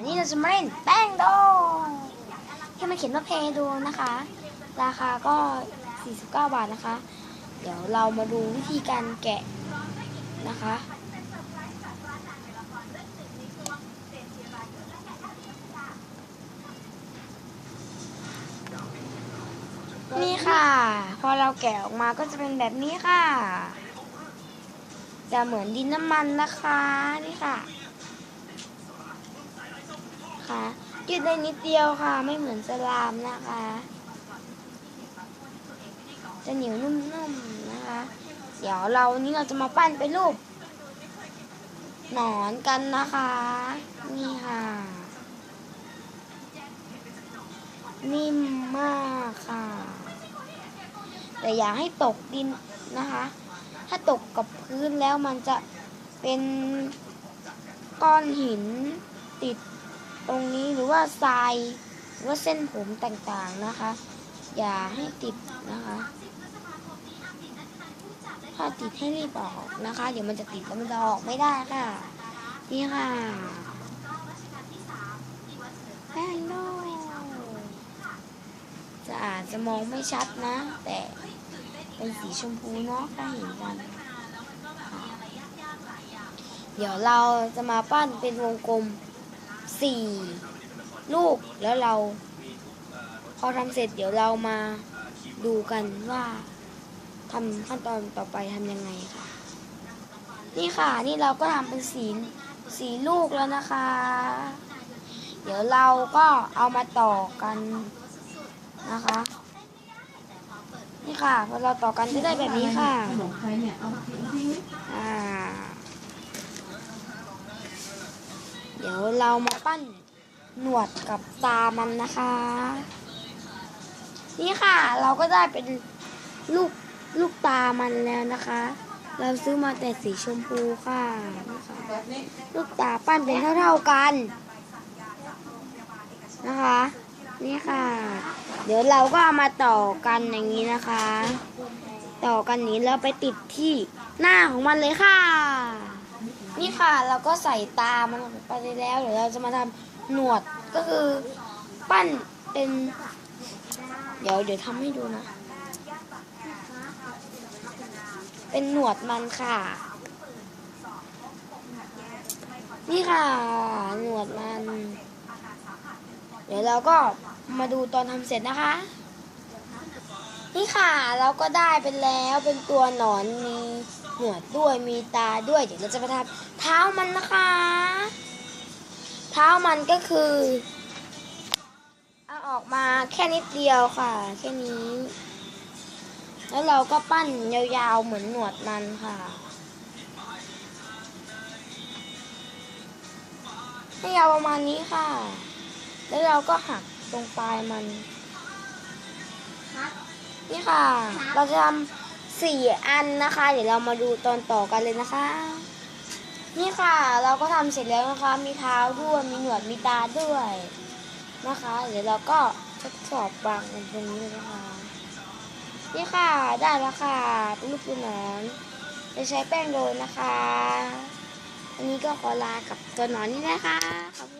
วันนี้เราจะมาเล่นแป้งโดงที่มันเขียนว่าเพย์โดนะคะ ราคาก็ 49 บาทนะคะ เดี๋ยวเรามาดูวิธีการแกะนะคะ นี่ค่ะ พอเราแกะออกมาก็จะเป็นแบบนี้ค่ะ จะเหมือนดินน้ำมันนะคะ นี่ค่ะ ค่ะยืดได้นิดเดียวค่ะ ไม่เหมือนสลามนะคะ จะเหนียวนุ่มๆนะคะ เดี๋ยวเรานี้เราจะมาปั้นเป็นรูปหนอนกันนะคะ นี่ค่ะ นิ่มมากค่ะ แต่อย่าให้ตกดินนะคะ ถ้าตกกับพื้นแล้วมันจะเป็นก้อนหินติด ตรงนี้หรือว่าทรายหรือว่าเส้นผมต่างๆนะคะ อย่าให้ติดนะคะ ถ้าติดให้รีบออกนะคะ เดี๋ยวมันจะติดแล้วมันจะออกไม่ได้ค่ะ นี่ค่ะแป้งโดจะอาจจะมองไม่ชัดนะ แต่เป็นสีชมพูเนาะถ้าเห็นกัน เดี๋ยวเราจะมาปั้นเป็นวงกลม สี่ลูกแล้วเรา พอทำเสร็จเดี๋ยวเรามาดูกันว่าทำขั้นตอนต่อไปทำยังไงค่ะ นี่ค่ะ นี่เราก็ทำเป็นสีสีลูกแล้วนะคะ เดี๋ยวเราก็เอามาต่อกันนะคะ นี่ค่ะพอเราต่อกันจะได้แบบนี้ค่ะ ขนมใครเนี่ย เอาทิ้งทิ้ง อ่า เรามาปั้นหนวดกับตามันนะคะ นี่ค่ะ เราก็ได้เป็นลูกลูกตามันแล้วนะคะ เราซื้อมาแต่สีชมพูค่ะนี่ค่ะลูกตาปั้นเป็นเท่าๆกันนะคะ นี่ค่ะ เดี๋ยวเราก็เอามาต่อกันอย่างนี้นะคะ ต่อกันนี้แล้วไปติดที่หน้าของมันเลยค่ะ นี่ค่ะเราก็ใส่ตามันไปแล้วเดี๋ยวเราจะมาทำหนวดก็คือปั้นเป็น เดี๋ยวเดี๋ยวทำให้ดูนะ เป็นหนวดมันค่ะ นี่ค่ะ หนวดมัน เดี๋ยวเราก็มาดูตอนทำเสร็จนะคะ นี่ค่ะเราก็ได้เป็นแล้วเป็นตัวหนอนมีหนวดด้วยมีตาด้วยเดี๋ยวเราจะมาทำเท้ามันนะคะ เท้ามันก็คือเอาออกมาแค่นิดเดียวค่ะ แค่นี้ แล้วเราก็ปั้นยาวๆเหมือนหนวดมันค่ะให้ยาวประมาณนี้ค่ะ แล้วเราก็หักตรงปลายมัน นี่ค่ะ เราจะทำสี่อันนะคะ เดี๋ยวเรามาดูตอนต่อกันเลยนะคะ นี่ค่ะ เราก็ทำเสร็จแล้วนะคะ มีเท้าด้วยมีหนวดมีตาด้วยนะคะ เดี๋ยวเราก็ทดสอบวางกันตรงนี้เลยนะคะ นี่ค่ะได้แล้วค่ะเป็นลูกปืนหนอนจะใช้แป้งโรยนะคะ อันนี้ก็ขอลากับตัวหนอนนี่นะคะขอบคุณ